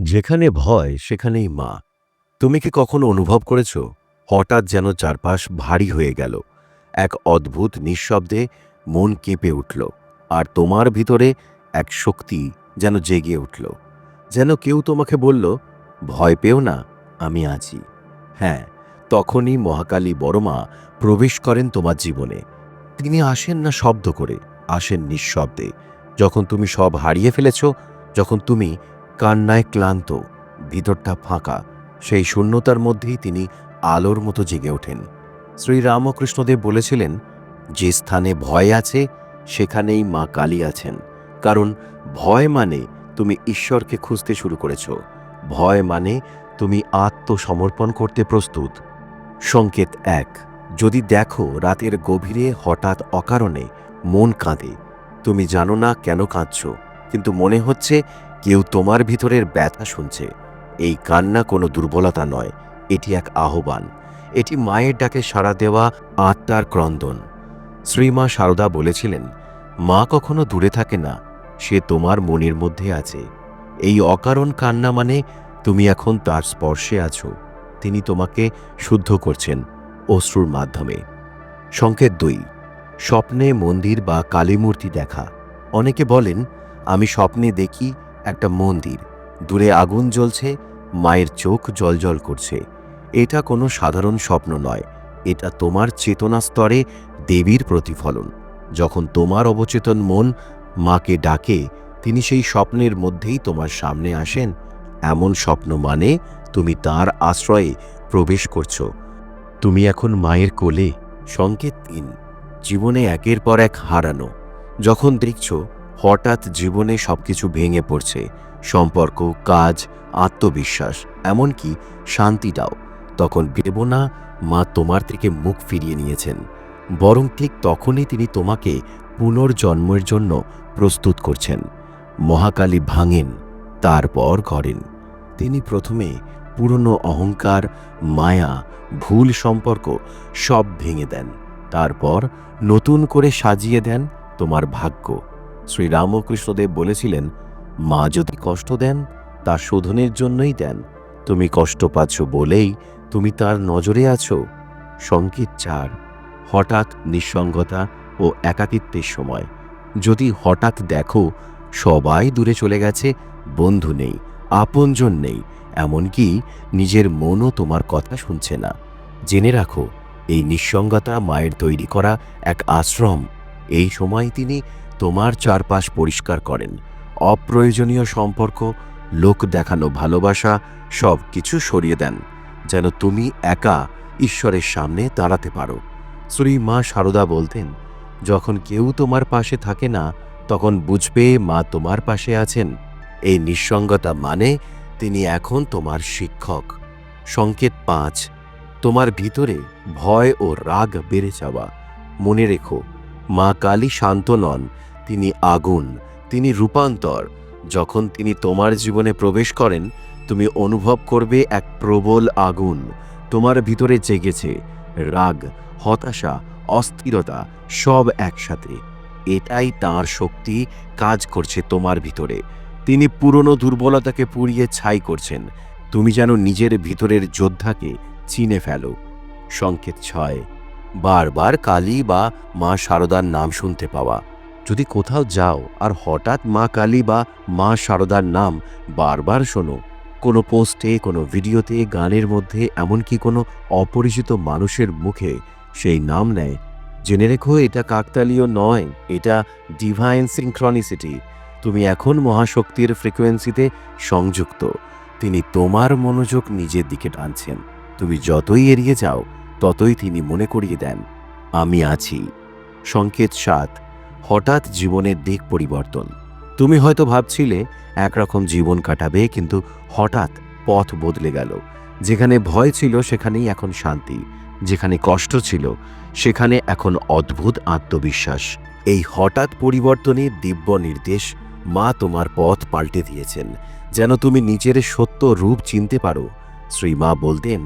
যেখানে ভয়, সেখানেই মা। তুমি কি কখনো অনুভব করেছ? হঠাৎ যেন চারপাশ ভারী হয়ে গেল। এক অদ্ভুত নিঃশব্দে মন কেঁপে উঠল, আর তোমার ভিতরে এক শক্তি যেন জেগে উঠল। যেন কেউ তোমাকে বলল, ভয় পেও না, আমি আছি। হ্যাঁ তখনই মহাকালী বড়মা প্রবেশ করেন তোমার জীবনে। তিনি আসেন না শব্দ করে, আসেন নিঃশব্দে। যখন তুমি সব হারিয়ে ফেলেছ, যখন তুমি কান্নায় ক্লান্ত, ভিতরটা ফাঁকা, সেই শূন্যতার মধ্যেই তিনি আলোর মতো জেগে ওঠেন। শ্রীরামকৃষ্ণদেব বলেছিলেন, যে স্থানে ভয় আছে, সেখানেই মা কালী আছেন। কারণ ভয় মানে তুমি ঈশ্বরকে খুঁজতে শুরু করেছ। ভয় মানে তুমি আত্মসমর্পণ করতে প্রস্তুত। সংকেত এক, যদি দেখো রাতের গভীরে হঠাৎ অকারণে মন কাঁদে, তুমি জানো না কেন কাঁদছ, কিন্তু মনে হচ্ছে কেউ তোমার ভিতরের ব্যথা শুনছে। এই কান্না কোনো দুর্বলতা নয়, এটি এক আহ্বান। এটি মায়ের ডাকে সাড়া দেওয়া আত্মার ক্রন্দন। শ্রীমা সারদা বলেছিলেন, মা কখনো দূরে থাকে না, সে তোমার মনের মধ্যে আছে। এই অকারণ কান্না মানে তুমি এখন তার স্পর্শে আছো। তিনি তোমাকে শুদ্ধ করছেন অশ্রুর মাধ্যমে। সংকেত দুই, স্বপ্নে মন্দির বা কালীমূর্তি দেখা। অনেকে বলেন, আমি স্বপ্নে দেখি একটা মন্দির। দূরে আগুন জ্বলছে, মায়ের চোখ জলজল করছে। এটা কোনো সাধারণ স্বপ্ন নয়। এটা তোমার চেতনা স্তরে দেবীর প্রতিফলন। যখন তোমার অবচেতন মন মাকে ডাকে, তিনি সেই স্বপ্নের মধ্যেই তোমার সামনে আসেন। এমন স্বপ্ন মানে তুমি তার আশ্রয়ে প্রবেশ করছ। তুমি এখন মায়ের কোলে। সংকেত তিন জীবনে একের পর এক হারানো। যখন দেখছ হঠাৎ জীবনে সবকিছু ভেঙে পড়ছে। সম্পর্ক, কাজ, আত্মবিশ্বাস, এমনকি শান্তিটাও। তখন ভেব না মা তোমার থেকে মুখ ফিরিয়ে নিয়েছেন। বরং ঠিক তখনই তিনি তোমাকে পুনর্জন্মের জন্য প্রস্তুত করছেন। মহাকালী ভাঙেন, তারপর করেন তিনি প্রথমে পুরনো অহংকার, মায়া, ভুল সম্পর্ক সব ভেঙে দেন। তারপর নতুন করে সাজিয়ে দেন তোমার ভাগ্য। শ্রীরামকৃষ্ণদেব বলেছিলেন, মা যদি কষ্ট দেন, তা শোধনের জন্যই দেন। তুমি কষ্ট পাচ্ছ বলেই তুমি তার নজরে আছো সংকেত চার, হঠাৎ নিঃসঙ্গতা ও একাকিত্বের সময়। যদি হঠাৎ দেখো, সবাই দূরে চলে গেছে, বন্ধু নেই, আপনজন নেই, এমনকি নিজের মনও তোমার কথা শুনছে না। জেনে রাখো, এই নিঃসঙ্গতা মায়ের তৈরি করা এক আশ্রম। এই সময় তিনি তোমার চারপাশ পরিষ্কার করেন। অপ্রয়োজনীয় সম্পর্ক, লোক দেখানো ভালোবাসা সব কিছু সরিয়ে দেন, যেন তুমি একা ঈশ্বরের সামনে দাঁড়াতে পারো। শ্রী মা সারদা বলতেন, যখন কেউ তোমার পাশে থাকে না, তখন বুঝবে মা তোমার পাশে আছেন। এই নিঃসঙ্গতা মানে তিনি এখন তোমার শিক্ষক। সংকেত পাঁচ, তোমার ভিতরে ভয় ও রাগ বেড়ে যাওয়া। মনে রেখো, মা কালী শান্ত নন তিনি আগুন, তিনি রূপান্তর। যখন তিনি তোমার জীবনে প্রবেশ করেন, তুমি অনুভব করবে এক প্রবল আগুন। তোমার ভিতরে জেগেছে রাগ, হতাশা, অস্থিরতা, সব একসাথে। এটাই তার শক্তি কাজ করছে তোমার ভিতরে। তিনি পুরনো দুর্বলতাকে পুড়িয়ে ছাই করছেন। তুমি যেন নিজের ভিতরের যোদ্ধাকে চিনে ফেলো। সংকেত ছয়, বারবার কালী বা মা শারদার নাম শুনতে পাওয়া। যদি কোথাও যাও আর হঠাৎ মা কালী বা মা শারদার নাম বারবার শোনো, কোনো পোস্টে, কোনো ভিডিওতে, গানের মধ্যে, এমনকি কোনো অপরিচিত মানুষের মুখে সেই নাম নেয়। জেনে রেখো, এটা কাকতালীয় নয়, এটা ডিভাইন সিনক্রনিসিটি তুমি এখন মহাশক্তির ফ্রিকোয়েন্সিতে সংযুক্ত। তিনি তোমার মনোযোগ নিজের দিকে টানছেন। তুমি যতই এড়িয়ে যাও, ততই তিনি মনে করিয়ে দেন। আমি আছি। সংকেত সাত। হঠাৎ জীবনের দিক পরিবর্তন। তুমি হয়তো ভাবছিলে, একরকম জীবন কাটাবে, কিন্তু হঠাৎ পথ বদলে গেল। যেখানে ভয় ছিল, সেখানেই এখন শান্তি। যেখানে কষ্ট ছিল, সেখানে এখন অদ্ভুত আত্মবিশ্বাস। এই হঠাৎ পরিবর্তনে দিব্য নির্দেশ মা তোমার পথ পাল্টে দিয়েছেন। যেন তুমি নিজের সত্য রূপ চিনতে পারো। শ্রী মা বলতেন,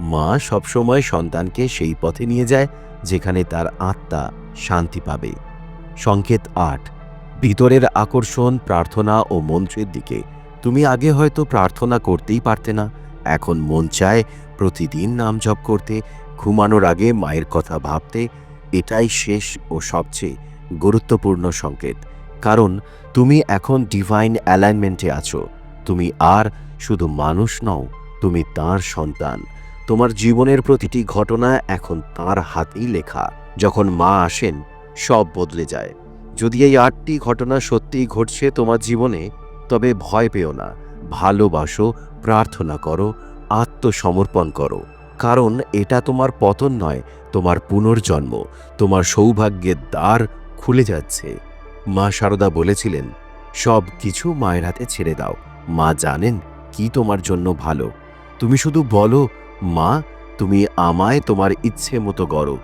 মা সবসময় সন্তানকে সেই পথে নিয়ে যায়, যেখানে তার আত্মা শান্তি পাবে। সংকেত আট, ভিতরের আকর্ষণ, প্রার্থনা ও মন্ত্রের দিকে। তুমি আগে হয়তো প্রার্থনা করতেই পারতে না। এখন মন চায় প্রতিদিন নাম জপ করতে, ঘুমানোর আগে মায়ের কথা ভাবতে। এটাই শেষ ও সবচেয়ে গুরুত্বপূর্ণ সংকেত। কারণ তুমি এখন ডিভাইন অ্যালাইনমেন্টে আছো। তুমি আর শুধু মানুষ নও, তুমি তার সন্তান। তোমার জীবনের প্রতিটি ঘটনা এখন তার হাতেই লেখা। যখন মা আসেন সব বদলে যায়। যদি এই আটটি ঘটনা সত্যিই ঘটছে তোমার জীবনে, তবে ভয় পেও না। ভালোবাসো, প্রার্থনা করো, আত্মসমর্পণ করো। কারণ এটা তোমার পতন নয়, তোমার পুনর্জন্ম, তোমার সৌভাগ্যের দ্বার খুলে যাচ্ছে। মা সারদা বলেছিলেন, সব কিছু মায়ের হাতে ছেড়ে দাও। মা জানেন কি তোমার জন্য ভালো। তুমি শুধু বলো, মা, তুমি আমায় তোমার ইচ্ছে মতো করো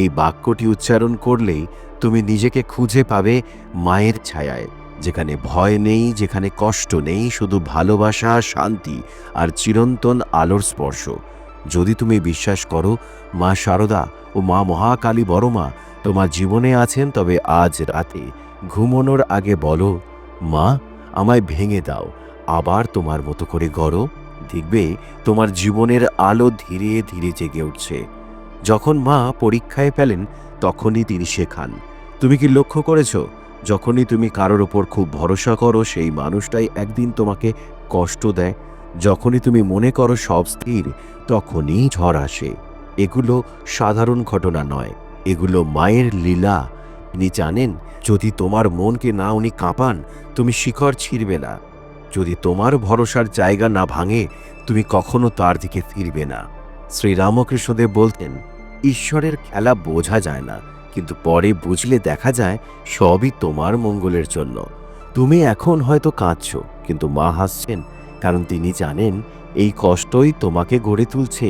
এই বাক্যটি উচ্চারণ করলেই তুমি নিজেকে খুঁজে পাবে মায়ের ছায়ায়, যেখানে ভয় নেই, যেখানে কষ্ট নেই, শুধু ভালোবাসা, শান্তি আর চিরন্তন আলোর স্পর্শ। যদি তুমি বিশ্বাস করো, মা শারদা ও মা মহাকালী বড়মা তোমার জীবনে আছেন, তবে আজ রাতে ঘুমানোর আগে বলো, মা, আমায় ভেঙে দাও, আবার তোমার মতো করে গড়ো। দেখবে তোমার জীবনের আলো ধীরে ধীরে জেগে উঠছে। যখন মা পরীক্ষায় ফেলেন, তখনই তিনি শেখান। তুমি কি লক্ষ্য করেছ? যখনই তুমি কারোর ওপর খুব ভরসা করো, সেই মানুষটাই একদিন তোমাকে কষ্ট দেয়। যখনই তুমি মনে করো সব স্থির, তখনই ঝড় আসে। এগুলো সাধারণ ঘটনা নয়। এগুলো মায়ের লীলা। তিনি জানেন, যদি তোমার মনকে না উনি কাঁপান, তুমি শিখর ছিঁড়বে না। যদি তোমার ভরসার জায়গা না ভাঙে, তুমি কখনো তার দিকে ফিরবে না। শ্রীরামকৃষ্ণদেব বলতেন ঈশ্বরের খেলা বোঝা যায় না, কিন্তু পরে বুঝলে দেখা যায় সবই তোমার মঙ্গলের জন্য। তুমি এখন হয়তো কাঁদছ, কিন্তু মা হাসছেন, কারণ তিনি জানেন এই কষ্টই তোমাকে গড়ে তুলছে।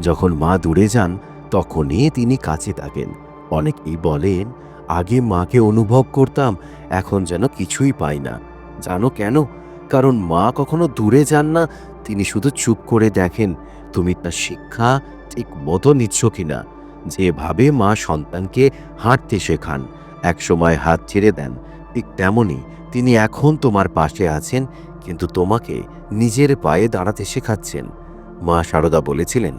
যখন মা দূরে যান, তখনই তিনি কাছে থাকেন। অনেকেই বলেন, আগে মাকে অনুভব করতাম, এখন যেন কিছুই পাই না। জানো কেন? কারণ মা কখনো দূরে যান না, তিনি শুধু চুপ করে দেখেন। তুমি তার শিক্ষা ঠিক মতো নিচ্ছ কিনা, যেভাবে মা সন্তানকে হাঁটতে শেখান একসময় হাত ছেড়ে দেন, ঠিক তেমনই তিনি এখন তোমার পাশে আছেন, কিন্তু তোমাকে নিজের পায়ে দাঁড়াতে শেখাচ্ছেন। মা সারদা বলেছিলেন,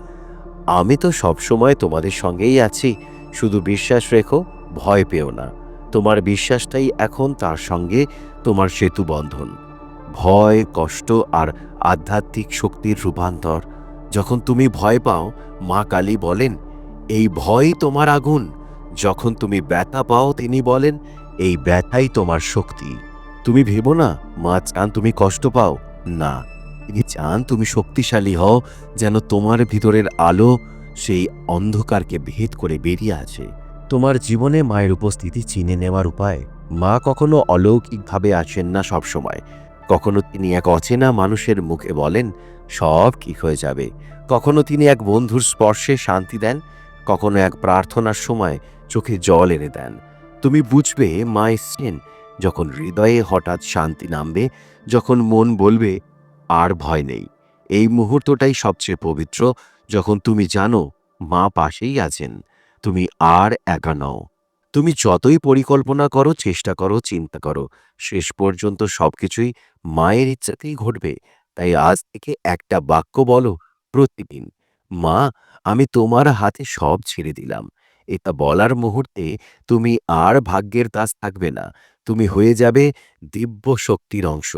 আমি তো সবসময় তোমাদের সঙ্গেই আছি, শুধু বিশ্বাস রেখো, ভয় পেও না। তোমার বিশ্বাসটাই এখন তার সঙ্গে তোমার সেতু বন্ধন। ভয়, কষ্ট আর আধ্যাত্মিক শক্তির রূপান্তর যখন তুমি ভয় পাও, মা কালী বলেন, এই ভয় তোমার আগুন। যখন তুমি ব্যথা পাও, তিনি বলেন, এই ব্যথাই তোমার শক্তি। তুমি ভেবো না, মা চান তুমি কষ্ট পাও। না, তিনি চান তুমি শক্তিশালী হও, যেন তোমার ভিতরের আলো সেই অন্ধকারকে ভেদ করে বেরিয়ে আছে তোমার জীবনে মায়ের উপস্থিতি চিনে নেওয়ার উপায়। মা কখনো অলৌকিকভাবে আসেন না সবসময়। কখনো তিনি এক অচেনা মানুষের মুখে বলেন, সব ঠিক হয়ে যাবে। কখনো তিনি এক বন্ধুর স্পর্শে শান্তি দেন, কখনো এক প্রার্থনার সময় চোখে জল এনে দেন। তুমি বুঝবে, মা এসছেন, যখন হৃদয়ে হঠাৎ শান্তি নামবে, যখন মন বলবে, আর ভয় নেই। এই মুহূর্তটাই সবচেয়ে পবিত্র, যখন তুমি জানো, মা পাশেই আছেন। তুমি আর একা নও। তুমি যতই পরিকল্পনা করো, চেষ্টা করো, চিন্তা করো। শেষ পর্যন্ত সবকিছুই মায়ের ইচ্ছাতেই ঘটবে। তাই আজ থেকে একটা বাক্য বলো প্রতিদিন। মা, আমি তোমার হাতে সব ছেড়ে দিলাম। এটা বলার মুহূর্তে তুমি আর ভাগ্যের দাস থাকবে না। তুমি হয়ে যাবে দিব্য শক্তির অংশ।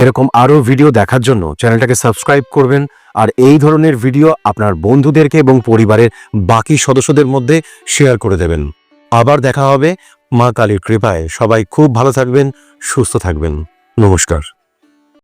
এরকম আরও ভিডিও দেখার জন্য চ্যানেলটাকে সাবস্ক্রাইব করবেন। আর এই ধরনের ভিডিও আপনার বন্ধুদেরকে এবং পরিবারের বাকি সদস্যদের মধ্যে শেয়ার করে দেবেন। আবার দেখা হবে। মা কালীর কৃপায় সবাই খুব ভালো থাকবেন সুস্থ থাকবেন। নমস্কার।